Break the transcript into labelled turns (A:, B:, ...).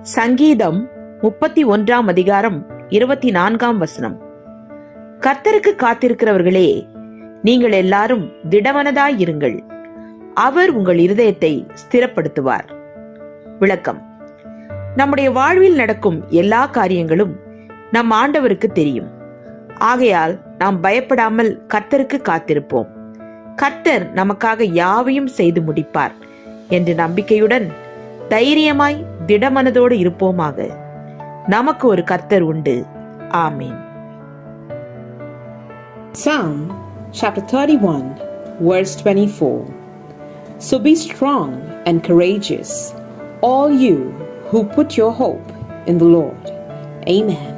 A: சங்கீதம் முப்பத்தி ஒன்றாம் அதிகாரம் இருபத்தி நான்காம் வசனம். கர்த்தருக்கு காத்திருக்கிறவர்களே நீங்கள் எல்லாரும் திடமனதாயிருங்கள் அவர் உங்கள் இருதயத்தை ஸ்திரப்படுத்துவார். விளக்கம். நம்முடைய வாழ்வில் நடக்கும் எல்லா காரியங்களும் நம் ஆண்டவருக்கு தெரியும். ஆகையால் நாம் பயப்படாமல் கர்த்தருக்கு காத்திருப்போம். கர்த்தர் நமக்காக யாவையும் செய்து முடிப்பார் என்ற நம்பிக்கையுடன் தைரியமாய் திடமனதோடு இருப்போமாக நமக்கு ஒரு கர்த்தர் உண்டு ஆமீன்
B: Psalm chapter 31, verse 24. So be strong and courageous, all you who put your hope in the Lord. Amen.